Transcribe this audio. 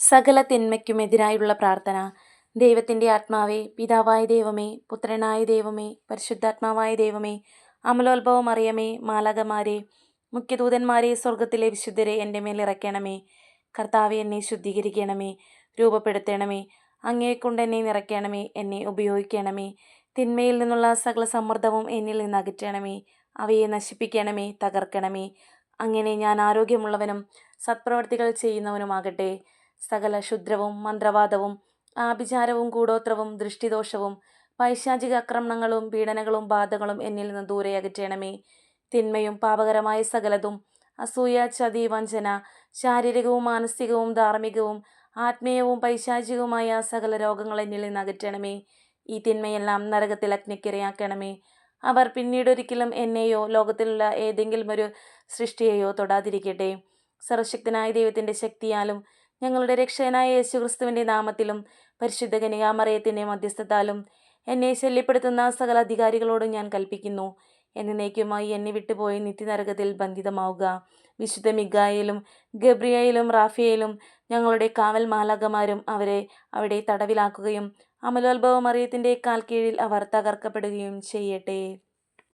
സകല തിന്മയ്ക്കുമെതിരായുള്ള പ്രാർത്ഥന. ദൈവത്തിന്റെ ആത്മാവേ പിതാവായ ദൈവമേ പുത്രനായ ദൈവമേ പരിശുദ്ധാത്മാവായ ദൈവമേ അമലോത്ഭവം അറിയമേ മാലകമാരെ മുഖ്യദൂതന്മാരെ സ്വർഗത്തിലെ വിശുദ്ധരെ എന്റെ മേൽ ഇറക്കണമേ. കർത്താവെ എന്നെ ശുദ്ധീകരിക്കണമേ. രൂപപ്പെടുത്തണമേ. അങ്ങേക്കൊണ്ട് എന്നെ നിറയ്ക്കണമേ. എന്നെ ഉപയോഗിക്കണമേ. തിന്മയിൽ നിന്നുള്ള സകല സമ്മർദ്ദവും എന്നിൽ നിന്ന് അകറ്റണമേ അവയെ നശിപ്പിക്കണമേ. തകർക്കണമേ. അങ്ങനെ ഞാൻ ആരോഗ്യമുള്ളവനും സത്പ്രവർത്തികൾ ചെയ്യുന്നവനുമാകട്ടെ. സകല ക്ഷുദ്രവും മന്ത്രവാദവും ആഭിചാരവും കൂടോത്രവും ദൃഷ്ടിദോഷവും പൈശാചിക ആക്രമണങ്ങളും പീഡനങ്ങളും ബാധകളും എന്നിൽ നിന്ന് ദൂരെ അകറ്റണമേ. തിന്മയും പാപകരമായ സകലതും അസൂയ ചതി വഞ്ചന ശാരീരികവും മാനസികവും ധാർമ്മികവും ആത്മീയവും പൈശാചികവുമായ സകല രോഗങ്ങൾ എന്നിൽ നിന്ന് അകറ്റണമേ. ഈ തിന്മയെല്ലാം നരകത്തിൽ അഗ്നിക്കിരയാക്കണമേ. അവർ പിന്നീടൊരിക്കലും എന്നെയോ ലോകത്തിലുള്ള ഏതെങ്കിലും ഒരു സൃഷ്ടിയെയോ തൊടാതിരിക്കട്ടെ. സർവശക്തനായ ദൈവത്തിന്റെ ശക്തിയാലും ഞങ്ങളുടെ രക്ഷകനായ യേശുക്രിസ്തുവിന്റെ നാമത്തിലും പരിശുദ്ധ കനികാമറയത്തിന്റെ മധ്യസ്ഥത്താലും എന്നെ ശല്യപ്പെടുത്തുന്ന സകല അധികാരികളോടും ഞാൻ കൽപ്പിക്കുന്നു. എന്നേക്കുമായി എന്നെ വിട്ടുപോയി നിത്യനരകത്തിൽ ബന്ധിതമാവുക. വിശുദ്ധ മിഗായിലും ഗബ്രിയയിലും റാഫിയയിലും ഞങ്ങളുടെ കാവൽ മാലാകമാരും അവരെ അവിടെ തടവിലാക്കുകയും അമലോത്ഭവ മറിയത്തിന്റെ കാൽ കീഴിൽ അവർ തകർക്കപ്പെടുകയും ചെയ്യട്ടെ.